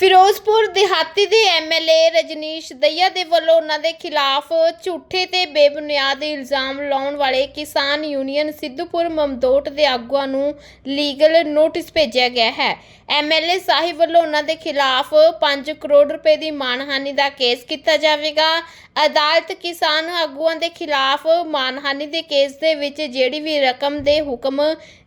ਫਿਰੋਜ਼ਪੁਰ ਦਿਹਾਤੀ ਦੇ ਐਮਐਲਏ ਰਜਨੀਸ਼ ਦਈਆ ਦੇ ਵੱਲੋਂ ਉਹਨਾਂ ਦੇ ਖਿਲਾਫ ਝੂਠੇ ਤੇ ਬੇਬੁਨਿਆਦ ਇਲਜ਼ਾਮ ਲਾਉਣ ਵਾਲੇ ਕਿਸਾਨ ਯੂਨੀਅਨ ਸਿੱਧੂਪੁਰ ਮਮਦੋਟ ਦੇ ਆਗੂਆਂ ਨੂੰ ਲੀਗਲ ਨੋਟਿਸ ਭੇਜਿਆ ਗਿਆ ਹੈ। ਐਮਐਲਏ ਸਾਹਿਬ ਵੱਲੋਂ ਉਹਨਾਂ ਦੇ ਖਿਲਾਫ 5 ਕਰੋੜ ਰੁਪਏ ਦੀ ਮਾਨਹਾਨੀ ਦਾ ਕੇਸ ਕੀਤਾ ਜਾਵੇਗਾ। ਅਦਾਲਤ ਕਿਸਾਨ ਆਗੂਆਂ ਦੇ ਖਿਲਾਫ ਮਾਨਹਾਨੀ ਦੇ ਕੇਸ ਦੇ ਵਿੱਚ ਜਿਹੜੀ ਵੀ ਰਕਮ ਦੇ ਹੁਕਮ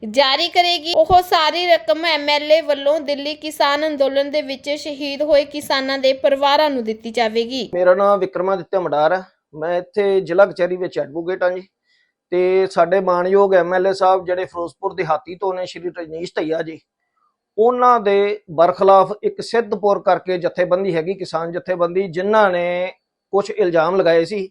ਜਾਰੀ ਕਰੇਗੀ, ਉਹ ਸਾਰੀ ਰਕਮ ਐਮਐਲਏ ਵੱਲੋਂ ਦਿੱਲੀ ਕਿਸਾਨ ਅੰਦੋਲਨ ਦੇ ਵਿੱਚ ਸ਼ਹੀਦ ਹੋਏ ਕਿਸਾਨਾਂ ਦੇ ਪਰਿਵਾਰਾਂ ਨੂੰ ਦਿੱਤੀ ਜਾਵੇਗੀ। ਮੇਰਾ ਨਾਮ ਵਿਕਰਮਾਦਿੱਤਿਆ ਮਡਾਰ ਹੈ। ਮੈਂ ਇੱਥੇ ਜ਼ਿਲ੍ਹਾ ਕਚਹਿਰੀ ਵਿੱਚ ਐਡਵੋਕੇਟ ਹਾਂ ਜੀ। ਤੇ ਸਾਡੇ ਮਾਨਯੋਗ ਐਮਐਲਏ ਸਾਹਿਬ ਜਿਹੜੇ ਫਿਰੋਜ਼ਪੁਰ ਦਿਹਾਤੀ ਤੋਂ ਨੇ, ਸ਼੍ਰੀ ਰਜਨੀਸ਼ ਧਈਆ ਜੀ, ਉਹਨਾਂ ਦੇ ਬਰਖਲਾਫ ਇੱਕ ਸਿੱਧਪੁਰ ਕਰਕੇ ਜਥੇਬੰਦੀ ਹੈਗੀ, ਕਿਸਾਨ ਜਥੇਬੰਦੀ, ਜਿਨ੍ਹਾਂ ਨੇ ਕੁਝ ਇਲਜ਼ਾਮ ਲਗਾਏ ਸੀ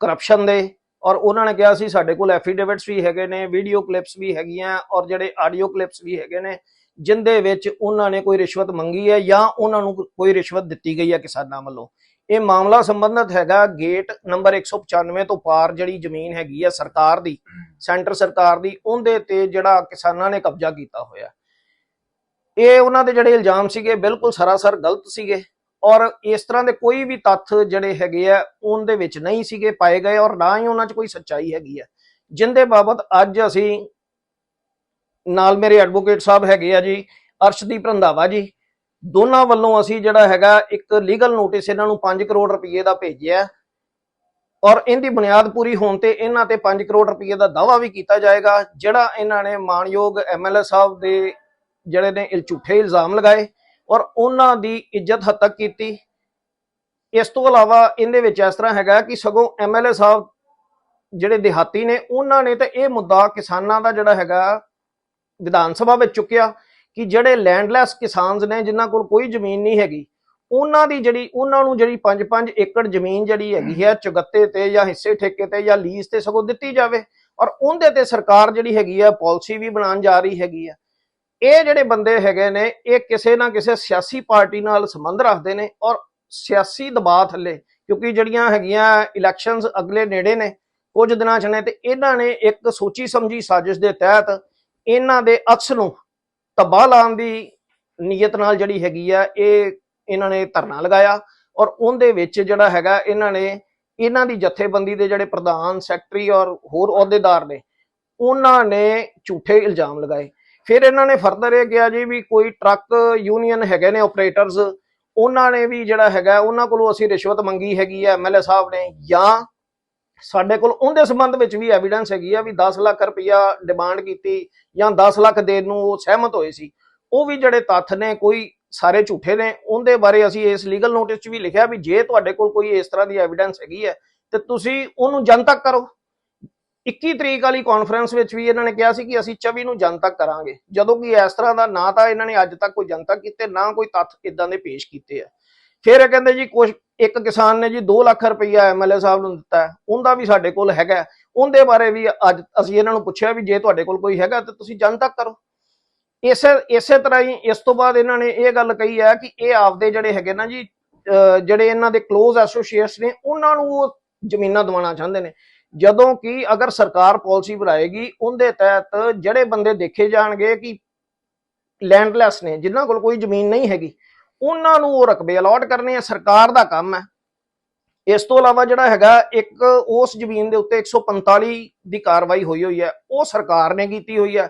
ਕਰਪਸ਼ਨ ਦੇ ਔਰ ਉਹਨਾਂ ਨੇ ਕਿਹਾ ਸੀ ਸਾਡੇ ਕੋਲ ਐਫੀਡੇਵਿਟਸ ਵੀ ਹੈਗੇ ਨੇ ਵੀਡੀਓ ਕਲਿੱਪਸ ਵੀ ਹੈਗੀਆਂ ਔਰ ਜਿਹੜੇ ਆਡੀਓ ਕਲਿੱਪਸ ਵੀ ਹੈਗੇ ਨੇ ਜਿੰਦੇ ਵਿੱਚ ਉਹਨਾਂ ਨੇ ਕੋਈ ਰਿਸ਼ਵਤ ਮੰਗੀ ਹੈ ਜਾਂ ਉਹਨਾਂ ਨੂੰ ਕੋਈ ਰਿਸ਼ਵਤ ਦਿੱਤੀ ਗਈ ਹੈ ਕਿਸਾਨਾਂ ਵੱਲੋਂ। ਇਹ ਮਾਮਲਾ ਸੰਬੰਧਿਤ ਹੈਗਾ ਗੇਟ ਨੰਬਰ 195 ਤੋਂ ਪਾਰ ਜਿਹੜੀ ਜ਼ਮੀਨ ਹੈਗੀ ਹੈ ਸਰਕਾਰ ਦੀ, ਸੈਂਟਰ ਸਰਕਾਰ ਦੀ, ਉਹਦੇ ਤੇ ਜਿਹੜਾ ਕਿਸਾਨਾਂ ਨੇ ਕਬਜ਼ਾ ਕੀਤਾ ਹੋਇਆ। ਇਹ ਉਹਨਾਂ ਦੇ ਜਿਹੜੇ ਇਲਜ਼ਾਮ ਸੀਗੇ ਬਿਲਕੁਲ ਸਰਾਸਰ ਗਲਤ ਸੀਗੇ ਔਰ ਇਸ ਤਰ੍ਹਾਂ ਦੇ ਕੋਈ ਵੀ ਤੱਥ ਜਿਹੜੇ ਹੈਗੇ ਆ, ਉਹਦੇ ਵਿੱਚ ਨਹੀਂ ਸੀਗੇ ਪਾਏ ਗਏ ਔਰ ਨਾ ਹੀ ਉਹਨਾਂ 'ਚ ਕੋਈ ਸੱਚਾਈ ਹੈਗੀ ਆ। ਜਿੰਦੇ ਬਾਬਤ ਅੱਜ ਅਸੀਂ ਨਾਲ ਮੇਰੇ ਐਡਵੋਕੇਟ ਸਾਹਿਬ ਹੈਗੇ ਆ ਜੀ, ਅਰਸ਼ਦੀਪ ਰੰਧਾਵਾ ਜੀ। ਦੋਨਾਂ ਵੱਲੋਂ ਅਸੀਂ ਜਿਹੜਾ ਹੈਗਾ ਇੱਕ ਲੀਗਲ ਨੋਟਿਸ ਇਹਨਾਂ ਨੂੰ 5 ਕਰੋੜ ਰੁਪਏ ਦਾ ਭੇਜਿਆ ਔਰ ਇਹਦੀ ਬੁਨਿਆਦ ਪੂਰੀ ਹੋਣ ਤੇ ਇਹਨਾਂ ਤੇ 5 ਕਰੋੜ ਰੁਪਏ ਦਾ ਦਾਵਾ ਵੀ ਕੀਤਾ ਜਾਏਗਾ, ਜਿਹੜਾ ਇਹਨਾਂ ਨੇ ਮਾਨਯੋਗ ਐਮਐਲਏ ਸਾਹਿਬ ਦੇ ਜਿਹੜੇ ਨੇ ਝੂਠੇ ਇਲਜ਼ਾਮ ਲਗਾਏ ਔਰ ਉਹਨਾਂ ਦੀ ਇੱਜ਼ਤ ਹੱਦ ਤੱਕ ਕੀਤੀ। ਇਸ ਤੋਂ ਇਲਾਵਾ ਇਹਦੇ ਵਿੱਚ ਇਸ ਤਰ੍ਹਾਂ ਹੈਗਾ ਕਿ ਸਗੋਂ ਐਮਐਲਏ ਸਾਹਿਬ ਜਿਹੜੇ ਦਿਹਾਤੀ ਨੇ, ਉਹਨਾਂ ਨੇ ਤਾਂ ਇਹ ਮੁੱਦਾ ਕਿਸਾਨਾਂ ਦਾ ਜਿਹੜਾ ਹੈਗਾ ਵਿਧਾਨ ਸਭਾ ਵਿੱਚ ਚੁੱਕਿਆ ਕਿ ਜਿਹੜੇ ਲੈਂਡਲੈਸ ਕਿਸਾਨਸ ਨੇ ਜਿਨ੍ਹਾਂ ਕੋਲ ਕੋਈ ਜ਼ਮੀਨ ਨਹੀਂ ਹੈਗੀ ਉਹਨਾਂ ਦੀ ਜਿਹੜੀ ਉਹਨਾਂ ਨੂੰ ਜਿਹੜੀ 5-5 ਏਕੜ ਜ਼ਮੀਨ ਜਿਹੜੀ ਹੈਗੀ ਹੈ ਚੁਗੱਤੇ ਤੇ ਜਾਂ ਹਿੱਸੇ ਠੇਕੇ ਤੇ ਜਾਂ ਲੀਜ਼ ਤੇ ਸਗੋਂ ਦਿੱਤੀ ਜਾਵੇ ਔਰ ਉਹਦੇ ਤੇ ਸਰਕਾਰ ਜਿਹੜੀ ਹੈਗੀ ਆ ਪਾਲਿਸੀ ਵੀ ਬਣਾਉਣ ਜਾ ਰਹੀ ਹੈਗੀ ਆ ਇਹ ਜਿਹੜੇ ਬੰਦੇ ਹੈਗੇ ਨੇ ਇਹ ਕਿਸੇ ਨਾ ਕਿਸੇ ਸਿਆਸੀ ਪਾਰਟੀ ਨਾਲ ਸੰਬੰਧ ਰੱਖਦੇ ਨੇ ਔਰ ਸਿਆਸੀ ਦਬਾਅ ਥੱਲੇ ਕਿਉਂਕਿ ਜਿਹੜੀਆਂ ਹੈਗੀਆਂ ਇਲੈਕਸ਼ਨਸ ਅਗਲੇ ਨੇੜੇ ਨੇ ਕੁਝ ਦਿਨਾਂ ਚ ਨੇ ਤੇ ਇਹਨਾਂ ਨੇ ਇੱਕ ਸੋਚੀ ਸਮਝੀ ਸਾਜ਼ਿਸ਼ ਦੇ ਤਹਿਤ ਇਹਨਾਂ ਦੇ ਅਕਸ ਨੂੰ ਤਬਾਹ ਲਾਉਣ ਦੀ ਨੀਅਤ ਨਾਲ ਜਿਹੜੀ ਹੈਗੀ ਆ, ਇਹ ਇਹਨਾਂ ਨੇ ਧਰਨਾ ਲਗਾਇਆ ਔਰ ਉਹਦੇ ਵਿੱਚ ਜਿਹੜਾ ਹੈਗਾ, ਇਹਨਾਂ ਨੇ ਇਹਨਾਂ ਦੀ ਜਥੇਬੰਦੀ ਦੇ ਜਿਹੜੇ ਪ੍ਰਧਾਨ, ਸੈਕਟਰੀ ਔਰ ਹੋਰ ਅਹੁਦੇਦਾਰ ਨੇ, ਉਹਨਾਂ ਨੇ ਝੂਠੇ ਇਲਜ਼ਾਮ ਲਗਾਏ। ਫਿਰ ਇਹਨਾਂ ਨੇ ਫਰਦਰ ਇਹ ਕਿਹਾ ਜੀ ਵੀ ਕੋਈ ਟਰੱਕ ਯੂਨੀਅਨ ਹੈਗੇ ਨੇ ਆਪਰੇਟਰਸ ਉਹਨਾਂ ਨੇ ਵੀ ਜਿਹੜਾ ਹੈਗਾ, ਉਹਨਾਂ ਕੋਲੋਂ ਅਸੀਂ ਰਿਸ਼ਵਤ ਮੰਗੀ ਹੈਗੀ ਹੈ ਐਮਐਲਏ ਸਾਹਿਬ ਨੇ ਜਾਂ ਸਾਡੇ ਕੋਲ ਉਹਦੇ ਸੰਬੰਧ ਵਿੱਚ ਵੀ ਐਵੀਡੈਂਸ ਹੈਗੀ ਆ ਵੀ 10 ਲੱਖ ਰੁਪਇਆ ਡਿਮਾਂਡ ਕੀਤੀ ਜਾਂ 10 ਲੱਖ ਦੇਣ ਨੂੰ ਉਹ ਸਹਿਮਤ ਹੋਏ ਸੀ। ਉਹ ਵੀ ਜਿਹੜੇ ਤੱਥ ਨੇ, ਕੋਈ ਸਾਰੇ ਝੂਠੇ ਨੇ, ਉਹਦੇ ਬਾਰੇ ਅਸੀਂ ਇਸ ਲੀਗਲ ਨੋਟਿਸ 'ਚ ਵੀ ਲਿਖਿਆ ਵੀ ਜੇ ਤੁਹਾਡੇ ਕੋਲ ਕੋਈ ਇਸ ਤਰ੍ਹਾਂ ਦੀ ਐਵੀਡੈਂਸ ਹੈਗੀ ਹੈ, ਤੇ ਤੁਸੀਂ ਉਹਨੂੰ ਜਨਤਕ ਕਰੋ। 21 ਤਰੀਕ ਵਾਲੀ ਕਾਨਫਰੰਸ ਵਿੱਚ ਵੀ ਇਹਨਾਂ ਨੇ ਕਿਹਾ ਸੀ ਕਿ ਅਸੀਂ 24 ਨੂੰ ਜਨਤਕ ਕਰਾਂਗੇ। ਜਦੋਂ ਕਿ ਇਸ ਤਰ੍ਹਾਂ ਦਾ ਨਾ ਤਾਂ ਇਹਨਾਂ ਨੇ ਅੱਜ ਤੱਕ ਕੋਈ ਜਨਤਕ ਕੀਤੇ, ਨਾ ਕੋਈ ਤੱਥ ਇਦਾਂ ਦੇ ਪੇਸ਼ ਕੀਤੇ ਆ। ਫਿਰ ਇਹ ਕਹਿੰਦੇ ਜੀ ਕੁਝ ਇੱਕ ਕਿਸਾਨ ਨੇ ਜੀ 2 ਲੱਖ ਰੁਪਈਆ ਐਮਐਲਏ ਸਾਹਿਬ ਨੂੰ ਦਿੱਤਾ ਹੈ। ਉਹਦਾ ਵੀ ਸਾਡੇ ਕੋਲ ਹੈਗਾ ਉਹਦੇ ਬਾਰੇ ਵੀ ਅੱਜ ਅਸੀਂ ਇਹਨਾਂ ਨੂੰ ਪੁੱਛਿਆ ਵੀ ਜੇ ਤੁਹਾਡੇ ਕੋਲ ਕੋਈ ਹੈਗਾ ਤਾਂ ਤੁਸੀਂ ਜਨਤਕ ਕਰੋ। ਇਸੇ ਇਸੇ ਤਰ੍ਹਾਂ ਹੀ ਇਸ ਤੋਂ ਬਾਅਦ ਇਹਨਾਂ ਨੇ ਇਹ ਗੱਲ ਕਹੀ ਹੈ ਕਿ ਇਹ ਆਪਦੇ ਜਿਹੜੇ ਹੈਗੇ ਨਾ ਜੀ ਜਿਹੜੇ ਇਹਨਾਂ ਦੇ ক্লোਜ਼ ਐਸੋਸੀਏਟਸ ਨੇ, ਉਹਨਾਂ ਨੂੰ ਉਹ ਜ਼ਮੀਨਾਂ ਦਿਵਾਉਣਾ ਚਾਹੁੰਦੇ ਨੇ। ਜਦੋਂ ਕਿ ਅਗਰ ਸਰਕਾਰ ਪਾਲਿਸੀ ਬਣਾਏਗੀ, ਉਹਦੇ ਤਹਿਤ ਜਿਹੜੇ ਬੰਦੇ ਦੇਖੇ ਜਾਣਗੇ ਕਿ ਲੈਂਡਲੈਸ ਨੇ, ਜਿਨ੍ਹਾਂ ਕੋਲ ਕੋਈ ਜ਼ਮੀਨ ਨਹੀਂ ਹੈਗੀ ਉਹਨਾਂ ਨੂੰ ਉਹ ਰਕਬੇ ਅਲਾਟ ਕਰਨੇ ਆ, ਸਰਕਾਰ ਦਾ ਕੰਮ ਹੈ। ਇਸ ਤੋਂ ਇਲਾਵਾ ਜਿਹੜਾ ਹੈਗਾ, ਇੱਕ ਉਸ ਜ਼ਮੀਨ ਦੇ ਉੱਤੇ 145 ਦੀ ਕਾਰਵਾਈ ਹੋਈ ਹੋਈ ਹੈ, ਉਹ ਸਰਕਾਰ ਨੇ ਕੀਤੀ ਹੋਈ ਹੈ।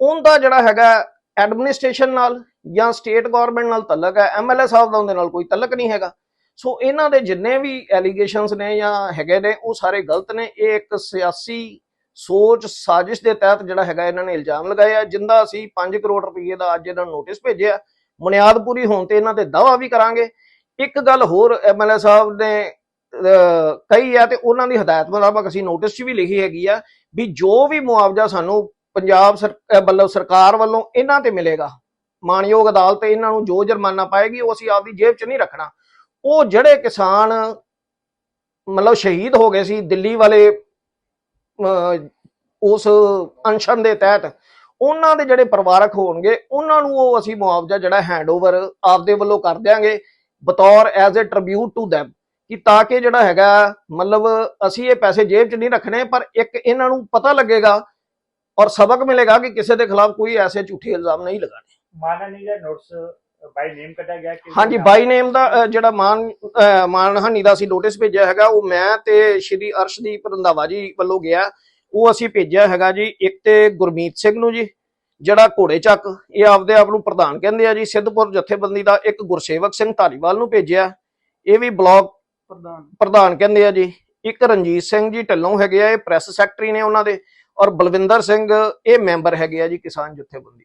ਉਹਦਾ ਜਿਹੜਾ ਹੈਗਾ ਐਡਮਿਨਿਸਟ੍ਰੇਸ਼ਨ ਨਾਲ ਜਾਂ ਸਟੇਟ ਗਵਰਨਮੈਂਟ ਨਾਲ ਤਲਕ ਹੈ ਐਮਐਲਏ ਸਾਹਿਬ ਦਾ ਉਹਦੇ ਨਾਲ ਕੋਈ ਤਲਕ ਨਹੀਂ ਹੈਗਾ। ਸੋ ਇਹਨਾਂ ਦੇ ਜਿੰਨੇ ਵੀ ਐਲੀਗੇਸ਼ਨਸ ਨੇ ਜਾਂ ਹੈਗੇ ਨੇ, ਉਹ ਸਾਰੇ ਗਲਤ ਨੇ। ਇਹ ਇੱਕ ਸਿਆਸੀ ਸੋਚ, ਸਾਜ਼ਿਸ਼ ਦੇ ਤਹਿਤ ਜਿਹੜਾ ਹੈਗਾ, ਇਹਨਾਂ ਨੇ ਇਲਜ਼ਾਮ ਲਗਾਇਆ ਜਿੰਦਾ ਅਸੀਂ 5 ਕਰੋੜ ਰੁਪਏ ਦਾ ਅੱਜ ਇਹਨਾਂ ਨੂੰ ਨੋਟਿਸ ਭੇਜਿਆ। ਬੁਨਿਆਦ ਪੂਰੀ ਹੋਣ ਤੇ ਇਹਨਾਂ ਤੇ ਦਾਵਾ ਵੀ ਕਰਾਂਗੇ। ਇੱਕ ਗੱਲ ਹੋਰ ਐਮਐਲਏ ਸਾਹਿਬ ਨੇ ਕਹੀ ਹੈ ਤੇ ਉਹਨਾਂ ਦੀ ਹਦਾਇਤ ਮੁਤਾਬਕ ਅਸੀਂ ਨੋਟਿਸ 'ਚ ਵੀ ਲਿਖੀ ਹੈਗੀ ਆ ਵੀ ਜੋ ਵੀ ਮੁਆਵਜ਼ਾ ਸਾਨੂੰ ਪੰਜਾਬ ਸਰ- ਵੱਲੋਂ ਸਰਕਾਰ ਵੱਲੋਂ ਇਹਨਾਂ ਤੇ ਮਿਲੇਗਾ ਮਾਨਯੋਗ ਅਦਾਲਤ ਇਹਨਾਂ ਨੂੰ ਜੋ ਜੁਰਮਾਨਾ ਪਾਏਗੀ ਉਹ ਅਸੀਂ ਆਪਦੀ ਜੇਬ 'ਚ ਨਹੀਂ ਰੱਖਣਾ। ਉਹ ਜਿਹੜੇ ਕਿਸਾਨ ਮਤਲਬ ਸ਼ਹੀਦ ਹੋ ਗਏ ਸੀ ਦਿੱਲੀ ਵਾਲੇ ਅਹ, ਉਸ ਅਨਸ਼ਨ ਦੇ ਤਹਿਤ ਉਹਨਾਂ ਦੇ ਜਿਹੜੇ ਪਰਿਵਾਰਕ ਹੋਣਗੇ ਉਹਨਾਂ ਨੂੰ ਉਹ ਅਸੀਂ ਮੁਆਵਜ਼ਾ ਜਿਹੜਾ ਹੈਂਡਓਵਰ ਆਪਦੇ ਵੱਲੋਂ ਕਰ ਦਿਆਂਗੇ ਬਤੌਰ as a tribute to them ਕਿ ਤਾਂ ਕਿ ਜਿਹੜਾ ਹੈਗਾ ਮਤਲਬ ਅਸੀਂ ਇਹ ਪੈਸੇ ਜੇਬ 'ਚ ਨਹੀਂ ਰੱਖਣੇ ਪਰ ਇੱਕ ਇਹਨਾਂ ਨੂੰ ਪਤਾ ਲੱਗੇਗਾ ਔਰ ਸਬਕ ਮਿਲੇਗਾ ਕਿ ਕਿਸੇ ਦੇ ਖਿਲਾਫ ਕੋਈ ਐਸੇ ਝੂਠੇ ਇਲਜ਼ਾਮ ਨਹੀਂ ਲਗਾਣੇ ਮਾਨਨੀ ਦਾ ਨੋਟਿਸ ਬਾਈ ਨੇਮ ਕੱਢਿਆ ਗਿਆ ਕਿ ਹਾਂਜੀ ਬਾਈ ਨੇਮ ਦਾ ਜਿਹੜਾ ਮਾਨ ਮਾਨਹਾਨੀ ਦਾ ਅਸੀਂ ਨੋਟਿਸ ਭੇਜਿਆ ਹੈਗਾ ਉਹ ਮੈਂ ਤੇ ਸ਼੍ਰੀ ਅਰਸ਼ਦੀਪ ਰੰਧਾਵਾ ਜੀ ਵੱਲੋਂ ਗਿਆ। ਉਹ ਅਸੀਂ ਭੇਜਿਆ ਹੈਗਾ ਜੀ ਇੱਕ ਤੇ ਗੁਰਮੀਤ ਸਿੰਘ ਨੂੰ ਜੀ ਜਿਹੜਾ ਘੋੜੇ ਚੱਕ ਇਹ ਆਪਦੇ ਆਪ ਨੂੰ ਪ੍ਰਧਾਨ ਕਹਿੰਦੇ ਆ ਜੀ ਸਿੱਧਪੁਰ ਜਥੇਬੰਦੀ ਦਾ ਇੱਕ ਗੁਰਸੇਵਕ ਸਿੰਘ ਧਾਲੀਵਾਲ ਨੂੰ ਭੇਜਿਆ। ਇਹ ਵੀ ਬਲਾਕ ਪ੍ਰਧਾਨ। ਪ੍ਰਧਾਨ ਕਹਿੰਦੇ ਆ ਜੀ। ਇੱਕ ਰਣਜੀਤ ਸਿੰਘ ਜੀ ਢਿੱਲੋਂ ਹੈਗੇ ਆ ਇਹ ਪ੍ਰੈਸ ਸੈਕਟਰੀ ਨੇ ਉਹਨਾਂ ਦੇ। ਔਰ ਬਲਵਿੰਦਰ ਸਿੰਘ ਇਹ ਮੈਂਬਰ ਹੈਗੇ ਆ ਜੀ ਕਿਸਾਨ ਜਥੇਬੰਦੀ